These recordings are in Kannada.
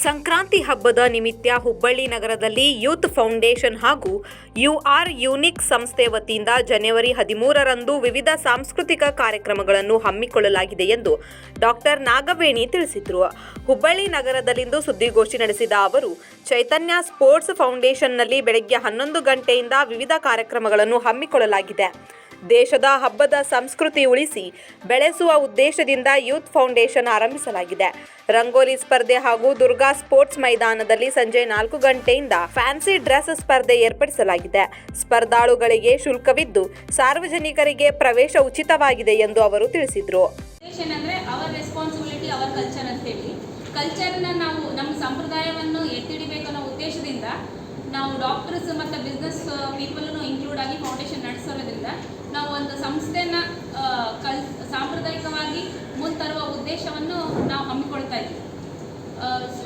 ಸಂಕ್ರಾಂತಿ ಹಬ್ಬದ ನಿಮಿತ್ತ ಹುಬ್ಬಳ್ಳಿ ನಗರದಲ್ಲಿ ಯೂತ್ ಫೌಂಡೇಶನ್ ಹಾಗೂ ಯು ಆರ್ ಯೂನಿಕ್ ಸಂಸ್ಥೆ ವತಿಯಿಂದ ಜನವರಿ ಹದಿಮೂರರಂದು ವಿವಿಧ ಸಾಂಸ್ಕೃತಿಕ ಕಾರ್ಯಕ್ರಮಗಳನ್ನು ಹಮ್ಮಿಕೊಳ್ಳಲಾಗಿದೆ ಎಂದು ಡಾಕ್ಟರ್ ನಾಗವೇಣಿ ತಿಳಿಸಿದರು. ಹುಬ್ಬಳ್ಳಿ ನಗರದಲ್ಲಿಂದು ಸುದ್ದಿಗೋಷ್ಠಿ ನಡೆಸಿದ ಅವರು, ಚೈತನ್ಯ ಸ್ಪೋರ್ಟ್ಸ್ ಫೌಂಡೇಶನ್ನಲ್ಲಿ ಬೆಳಗ್ಗೆ ಹನ್ನೊಂದು ಗಂಟೆಯಿಂದ ವಿವಿಧ ಕಾರ್ಯಕ್ರಮಗಳನ್ನು ಹಮ್ಮಿಕೊಳ್ಳಲಾಗಿದೆ. ದೇಶದ ಹಬ್ಬದ ಸಂಸ್ಕೃತಿ ಉಳಿಸಿ ಬೆಳೆಸುವ ಉದ್ದೇಶದಿಂದ ಯೂತ್ ಫೌಂಡೇಶನ್ ಆರಂಭಿಸಲಾಗಿದೆ. ರಂಗೋಲಿ ಸ್ಪರ್ಧೆ ಹಾಗೂ ದುರ್ಗಾ ಸ್ಪೋರ್ಟ್ಸ್ ಮೈದಾನದಲ್ಲಿ ಸಂಜೆ ನಾಲ್ಕು ಗಂಟೆಯಿಂದ ಫ್ಯಾನ್ಸಿ ಡ್ರೆಸ್ ಸ್ಪರ್ಧೆ ಏರ್ಪಡಿಸಲಾಗಿದೆ. ಸ್ಪರ್ಧಾಳುಗಳಿಗೆ ಶುಲ್ಕವಿದ್ದು ಸಾರ್ವಜನಿಕರಿಗೆ ಪ್ರವೇಶ ಉಚಿತವಾಗಿದೆ ಎಂದು ಅವರು ತಿಳಿಸಿದರು. ಕಲ್ಚರ್ನ ನಾವು ನಮ್ಮ ಸಂಪ್ರದಾಯವನ್ನು ಎತ್ತಿಡಬೇಕನ್ನೋ ಉದ್ದೇಶದಿಂದ ನಾವು ಡಾಕ್ಟರ್ಸ್ ಮತ್ತು ಬಿಸ್ನೆಸ್ ಪೀಪಲನ್ನು ಉದ್ದೇಶವನ್ನು ನಾವು ಹಮ್ಮಿಕೊಳ್ತಾ ಇದ್ದೀವಿ.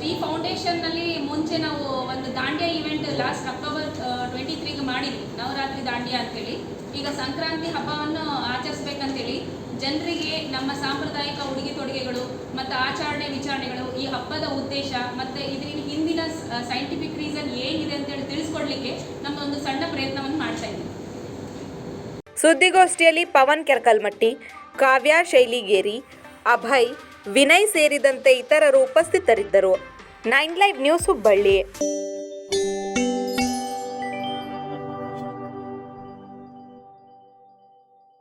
ಈ ಫೌಂಡೇಶನ್ನಲ್ಲಿ ಮುಂಚೆ ನಾವು ಒಂದು dandiya event last October twenty ತ್ರೀಗೆ ಮಾಡಿದ್ವಿ. ನವರಾತ್ರಿ ದಾಂಡ್ಯ ಅಂತೇಳಿ. ಈಗ ಸಂಕ್ರಾಂತಿ ಹಬ್ಬವನ್ನು ಆಚರಿಸ್ಬೇಕಂತೇಳಿ ಜನರಿಗೆ ನಮ್ಮ ಸಾಂಪ್ರದಾಯಿಕ ಉಡುಗೆ ತೊಡುಗೆಗಳು ಮತ್ತು ಆಚರಣೆ ವಿಚಾರಣೆಗಳು ಈ ಹಬ್ಬದ ಉದ್ದೇಶ ಮತ್ತು ಇದ್ರ ಹಿಂದಿನ ಸೈಂಟಿಫಿಕ್ ರೀಸನ್ ಏನಿದೆ ಅಂತೇಳಿ ತಿಳಿಸ್ಕೊಡ್ಲಿಕ್ಕೆ ನಮ್ಮೊಂದು ಸಣ್ಣ ಪ್ರಯತ್ನವನ್ನು ಮಾಡ್ತಾ ಇದ್ದೀವಿ. ಸುದ್ದಿಗೋಷ್ಠಿಯಲ್ಲಿ ಪವನ್ ಕೆರಕಲ್ಮಟ್ಟಿ, ಕಾವ್ಯ ಶೈಲಿಗೇರಿ ಅಭಯ್ ವಿನಯ್ ಸೇರಿದಂತೆ ಇತರರು ಉಪಸ್ಥಿತರಿದ್ದರು. Nine live news Hubballi.